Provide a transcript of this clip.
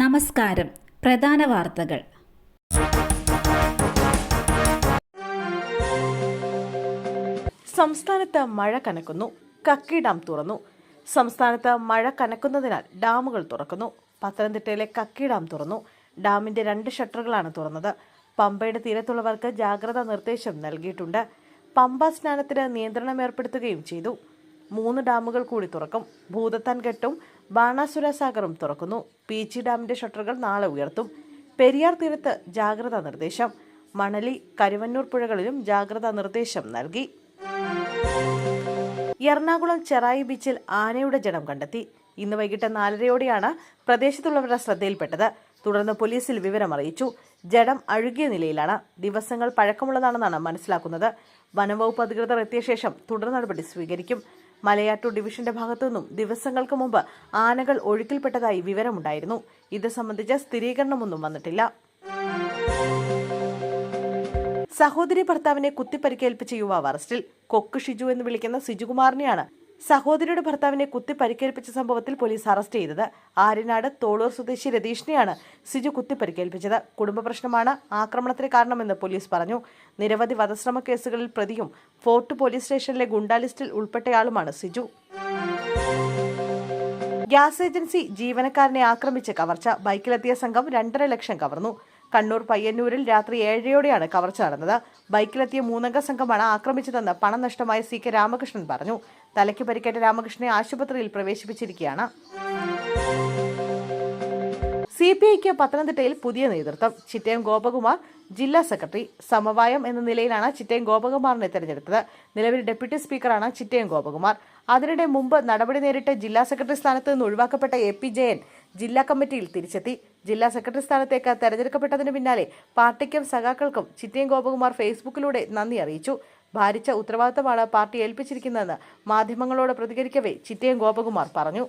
നമസ്കാരം. പ്രധാന വാർത്തകൾ. സംസ്ഥാനത്ത് മഴ കനക്കുന്നു. കക്കി ഡാം തുറന്നു. സംസ്ഥാനത്ത് മഴ കനക്കുന്നതിനാൽ ഡാമുകൾ തുറക്കുന്നു. പത്തനംതിട്ടയിലെ കക്കി ഡാം തുറന്നു. ഡാമിന്റെ രണ്ട് ഷട്ടറുകളാണ് തുറന്നത്. പമ്പയുടെ തീരത്തുള്ളവർക്ക് ജാഗ്രതാ നിർദ്ദേശം നൽകിയിട്ടുണ്ട്. പമ്പ സ്നാനത്തിന് നിയന്ത്രണം ഏർപ്പെടുത്തുകയും ചെയ്തു. മൂന്ന് ഡാമുകൾ കൂടി തുറക്കും. ഭൂതത്താൻ ഘട്ടും ബാണാസുര സാഗറും തുറക്കുന്നു. പീച്ചി ഡാമിന്റെ ഷട്ടറുകൾ നാളെ ഉയർത്തും. പെരിയാർ തീരത്ത് ജാഗ്രതാ നിർദ്ദേശം. മണലി കരുവന്നൂർ പുഴകളിലും ജാഗ്രതാ നിർദ്ദേശം നൽകി. എറണാകുളം ചെറായി ബീച്ചിൽ ആനയുടെ ജഡം കണ്ടെത്തി. ഇന്ന് വൈകിട്ട് നാലരയോടെയാണ് പ്രദേശത്തുള്ളവരുടെ ശ്രദ്ധയിൽപ്പെട്ടത്. തുടർന്ന് പോലീസിൽ വിവരം അറിയിച്ചു. ജഡം അഴുകിയ നിലയിലാണ്. ദിവസങ്ങൾ പഴക്കമുള്ളതാണെന്നാണ് മനസ്സിലാക്കുന്നത്. വനംവകുപ്പ് അധികൃതർ എത്തിയ ശേഷം തുടർ നടപടി സ്വീകരിക്കും. മലയാറ്റൂർ ഡിവിഷന്റെ ഭാഗത്തുനിന്നും ദിവസങ്ങൾക്ക് മുമ്പ് ആനകൾ ഒഴുക്കിൽപ്പെട്ടതായി വിവരമുണ്ടായിരുന്നു. ഇത് സംബന്ധിച്ച സ്ഥിരീകരണമൊന്നും വന്നിട്ടില്ല. സഹോദരി ഭർത്താവിനെ കുത്തിപ്പരിക്കേൽപ്പിച്ച യുവാവ് അറസ്റ്റിൽ. കൊക്ക് ഷിജു എന്ന് വിളിക്കുന്ന സിജുകുമാറിനെയാണ് സഹോദരിയുടെ ഭർത്താവിനെ കുത്തി പരിക്കേൽപ്പിച്ച സംഭവത്തിൽ പോലീസ് അറസ്റ്റ് ചെയ്തത്. ആര്യനാട് തോളൂർ സ്വദേശി രതീഷിനെയാണ് സിജു കുത്തി പരിക്കേൽപ്പിച്ചത്. കുടുംബ പ്രശ്നമാണ് ആക്രമണത്തിന് കാരണമെന്ന് പോലീസ് പറഞ്ഞു. നിരവധി വധശ്രമ കേസുകളിൽ പ്രതിയും ഫോർട്ട് പോലീസ് സ്റ്റേഷനിലെ ഗുണ്ടാ ലിസ്റ്റിൽ ഉൾപ്പെട്ടയാളുമാണ് സിജു. ഗ്യാസ് ഏജൻസി ജീവനക്കാരനെ ആക്രമിച്ച് കവർച്ച. ബൈക്കിലെത്തിയ സംഘം രണ്ടര ലക്ഷം കവർന്നു. കണ്ണൂർ പയ്യന്നൂരിൽ രാത്രി ഏഴരയോടെയാണ് കവർച്ച നടന്നത്. ബൈക്കിലെത്തിയ മൂന്നംഗ സംഘമാണ് ആക്രമിച്ചതെന്ന് പണം നഷ്ടമായ സി കെ രാമകൃഷ്ണൻ പറഞ്ഞു. തലയ്ക്ക് പരിക്കേറ്റ രാമകൃഷ്ണനെ ആശുപത്രിയിൽ പ്രവേശിപ്പിച്ചിരിക്കുകയാണ്. സി പി ഐക്ക് പത്തനംതിട്ടയിൽ പുതിയ നേതൃത്വം. ചിറ്റയം ഗോപകുമാർ ജില്ലാ സെക്രട്ടറി സമവായം എന്ന നിലയിലാണ് ചിറ്റയം ഗോപകുമാറിനെ തെരഞ്ഞെടുത്തത്. നിലവിൽ ഡെപ്യൂട്ടി സ്പീക്കറാണ് ചിറ്റയം ഗോപകുമാർ. അതിനിടെ മുമ്പ് നടപടി നേരിട്ട് ജില്ലാ സെക്രട്ടറി സ്ഥാനത്ത് നിന്ന് ഒഴിവാക്കപ്പെട്ട എ പി ജയൻ ജില്ലാ കമ്മിറ്റിയിൽ തിരിച്ചെത്തി. ജില്ലാ സെക്രട്ടറി സ്ഥാനത്തേക്ക് തെരഞ്ഞെടുക്കപ്പെട്ടതിന് പിന്നാലെ പാർട്ടിക്കും സഖാക്കൾക്കും ചിറ്റയം ഗോപകുമാർ ഫേസ്ബുക്കിലൂടെ നന്ദി അറിയിച്ചു. ഭാരിച്ച ഉത്തരവാദിത്തമാണ് പാർട്ടി ഏൽപ്പിച്ചിരിക്കുന്നതെന്ന് മാധ്യമങ്ങളോട് പ്രതികരിക്കവേ ചിറ്റയം ഗോപകുമാർ പറഞ്ഞു